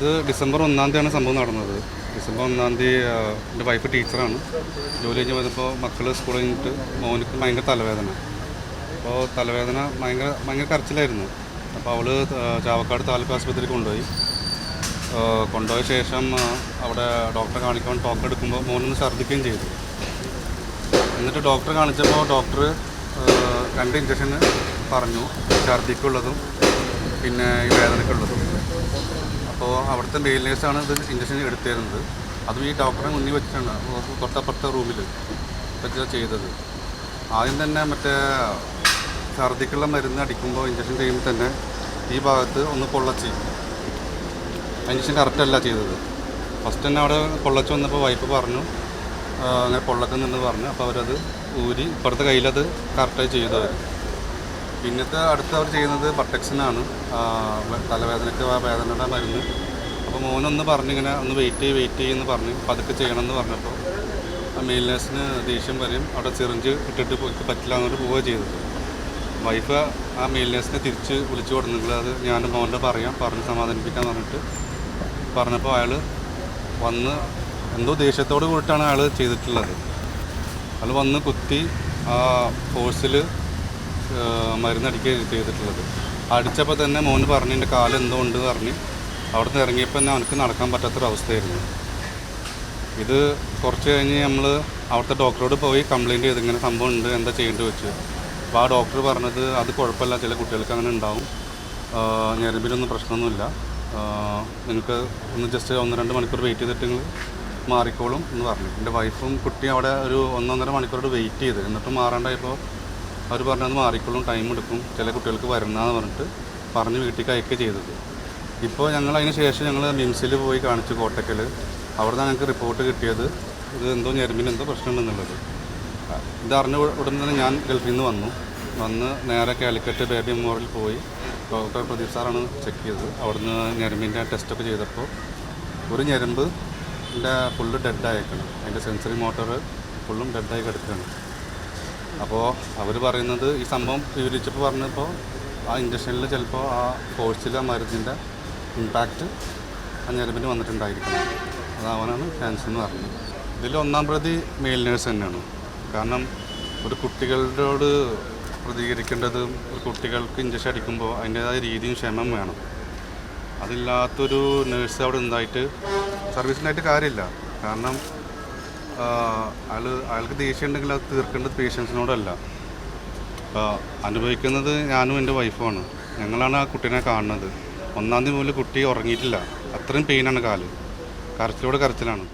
ഇത് ഡിസംബർ ഒന്നാം തീയതിയാണ് സംഭവം നടന്നത്. ഡിസംബർ ഒന്നാം തീയതി എന്റെ വൈഫ് ടീച്ചറാണ് ജോലി കഴിഞ്ഞ് വന്നപ്പോൾ മക്കൾ സ്കൂളിൽ കഴിഞ്ഞിട്ട് മോനിക്ക് ഭയങ്കര തലവേദന. അപ്പോൾ തലവേദന ഭയങ്കര ഭയങ്കര കരച്ചിലായിരുന്നു. അപ്പോൾ അവൾ ചാവക്കാട് താലൂക്ക് ആശുപത്രിയിൽ കൊണ്ടുപോയി. കൊണ്ടുപോയ ശേഷം അവിടെ ഡോക്ടറെ കാണിക്കാൻ ടോക്ക് എടുക്കുമ്പോൾ മോനൊന്ന് ഛർദ്ദിക്കുകയും ചെയ്തു. എന്നിട്ട് ഡോക്ടറെ കാണിച്ചപ്പോൾ ഡോക്ടർ രണ്ട് ഇഞ്ചക്ഷന് പറഞ്ഞു. ഛർദിക്കുള്ളതും പിന്നെ ഈ വേദനക്കുള്ളതും. അപ്പോൾ അവിടുത്തെ മെയിൽ നേഴ്സാണ് ഇത് ഇഞ്ചക്ഷൻ എടുത്തിരുന്നത്. അതും ഈ ഡോക്ടറെ മുന്നിൽ വെച്ചിട്ടാണ് തൊട്ടപ്പുറത്തെ റൂമിൽ വെച്ചാൽ ചെയ്തത്. ആദ്യം തന്നെ മറ്റേ ഛർദിക്കുള്ള മരുന്ന് അടിക്കുമ്പോൾ ഇഞ്ചക്ഷൻ ചെയ്യുമ്പോൾ തന്നെ ഈ ഭാഗത്ത് ഒന്ന് പൊള്ളച്ച്. ഇഞ്ചക്ഷൻ കറക്റ്റല്ല ചെയ്തത്. ഫസ്റ്റ് തന്നെ അവിടെ പൊള്ളച്ച് വന്നപ്പോൾ വൈഫ് പറഞ്ഞു അങ്ങനെ പൊള്ളക്കുന്നു പറഞ്ഞു. അപ്പോൾ അവരത് ഊരി ഇപ്പുറത്തെ കയ്യിലത് കറക്റ്റായി ചെയ്തു പിന്നത്തെ അടുത്ത് അവർ ചെയ്യുന്നത് ബട്ടക്സിനാണ് തലവേദനയ്ക്ക് ആ വേദനയുടെ മരുന്ന്. അപ്പോൾ മോനൊന്ന് പറഞ്ഞിങ്ങനെ ഒന്ന് വെയിറ്റ് ചെയ്യ് വെയിറ്റ് ചെയ്യുമെന്ന് പറഞ്ഞു. പതുക്കെ ചെയ്യണമെന്ന് പറഞ്ഞപ്പോൾ ആ മെയിൽ നേഴ്സിന് ദേഷ്യം വരും. അവിടെ സിറിഞ്ച് ഇട്ടിട്ട് പോയിട്ട് പറ്റില്ല എന്നിട്ട് പോവുക ചെയ്തത്. വൈഫ് ആ മെയിൽ നേഴ്സിനെ തിരിച്ച് വിളിച്ചു കൊടുത്തെങ്കിൽ അത് ഞാൻ മോന്റെ പറയാം. പറഞ്ഞ് സമാധാനിപ്പിക്കാൻ പറഞ്ഞിട്ട് പറഞ്ഞപ്പോൾ അയാൾ വന്ന് എന്തോ ദേഷ്യത്തോട് കൂടിയിട്ടാണ് അയാൾ ചെയ്തിട്ടുള്ളത്. അയാൾ വന്ന് കുത്തി ആ ഫോഴ്സിൽ മരുന്നടിക്കുക ചെയ്തിട്ടുള്ളത്. അടിച്ചപ്പോൾ തന്നെ മോന് പറഞ്ഞു എന്റെ കാലം എന്തോ ഉണ്ട് പറഞ്ഞ്. അവിടെ നിന്ന് ഇറങ്ങിയപ്പോൾ തന്നെ അവനക്ക് നടക്കാൻ പറ്റാത്തൊരവസ്ഥയായിരുന്നു. ഇത് കുറച്ച് കഴിഞ്ഞ് നമ്മൾ അവിടുത്തെ ഡോക്ടറോട് പോയി കംപ്ലയിന്റ് ചെയ്ത് ഇങ്ങനെ സംഭവം ഉണ്ട് എന്താ ചെയ്യേണ്ടി വെച്ച്. അപ്പോൾ ആ ഡോക്ടർ പറഞ്ഞത് അത് കുഴപ്പമില്ല ചില കുട്ടികൾക്ക് അങ്ങനെ ഉണ്ടാവും. ഞരമ്പിലൊന്നും പ്രശ്നമൊന്നുമില്ല. നിങ്ങൾക്ക് ഒന്ന് ജസ്റ്റ് ഒന്ന് രണ്ട് മണിക്കൂർ വെയിറ്റ് ചെയ്തിട്ട് നിങ്ങൾ മാറിക്കോളും എന്ന് പറഞ്ഞു. എന്റെ വൈഫും കുട്ടിയും അവിടെ ഒരു ഒന്നൊന്നര മണിക്കൂറോട് വെയിറ്റ് ചെയ്ത്. എന്നിട്ട് മാറാണ്ടായപ്പോൾ അവർ പറഞ്ഞത് മാറിക്കൊള്ളും ടൈം എടുക്കും ചില കുട്ടികൾക്ക് വരണമെന്ന് പറഞ്ഞിട്ട് പറഞ്ഞ് വീട്ടിലേക്ക് അയക്കുക ചെയ്തത്. ഇപ്പോൾ ഞങ്ങൾ അതിന് ശേഷം ഞങ്ങൾ മിംസിൽ പോയി കാണിച്ചു കോട്ടക്കൽ അവിടെ നിന്ന് ഞങ്ങൾക്ക് റിപ്പോർട്ട് കിട്ടിയത്. ഇത് എന്തോ ഞെരുമ്പിന് എന്തോ പ്രശ്നമുണ്ടെന്നുള്ളത്. ആ, ഇത് അറിഞ്ഞ ഉ- ഉടൻ തന്നെ ഞാൻ ഗൾഫിൽ നിന്ന് വന്നു. വന്ന് നേരെ കാലിക്കറ്റ് ബേബി മെമ്മോറിയൽ പോയി. ഡോക്ടർ പ്രദീപ് സാറാണ് ചെക്ക് ചെയ്തത്. അവിടുന്ന് ഞെരുമ്പിന്റെ ടെസ്റ്റൊക്കെ ചെയ്തപ്പോൾ ഒരു ഞെരുമ്പ് എന്റെ ഫുള്ള് ഡെഡായേക്കണം അതിന്റെ സെൻസറി മോട്ടോർ ഫുള്ളും ഡെഡായി കിടക്കുകയാണ്. അപ്പോൾ അവർ പറയുന്നത് ഈ സംഭവം വിവരിച്ചപ്പോൾ പറഞ്ഞപ്പോൾ ആ ഇൻഡക്ഷനിൽ ചിലപ്പോൾ ആ ഫോഴ്സിൽ ആ മരുന്നിന്റെ ഇമ്പാക്റ്റ് ആ ഞരമ്പിന് വന്നിട്ടുണ്ടായിരിക്കണം. അതാവാനാണ് ചാൻസ് എന്ന് പറഞ്ഞത് ഇതിൽ ഒന്നാം പ്രതി മെയിൽ നേഴ്സ് തന്നെയാണ്. കാരണം ഒരു കുട്ടികളോട് പ്രതികരിക്കേണ്ടത് ഒരു കുട്ടികൾക്ക് ഇഞ്ചക്ഷൻ അടിക്കുമ്പോൾ അതിന്റേതായ രീതിയും ക്ഷമം വേണം. അതില്ലാത്തൊരു നേഴ്സ് അവിടെ ഉണ്ടായിട്ട് സർവീസിനായിട്ട് കാര്യമില്ല. കാരണം അയാൾ അയാൾക്ക് ദേഷ്യം ഉണ്ടെങ്കിൽ അത് തീർക്കേണ്ടത് പേഷ്യൻസിനോടല്ല അനുഭവിക്കുന്നത് ഞാനും എന്റെ വൈഫുമാണ് ഞങ്ങളാണ് ആ കുട്ടീനെ കാണുന്നത്. ഒന്നാം തീയതി മുതൽ കുട്ടി ഉറങ്ങിയിട്ടില്ല. അത്രയും പെയിനാണ് കാൽ. കരച്ചിലോട് കരച്ചിലാണ്.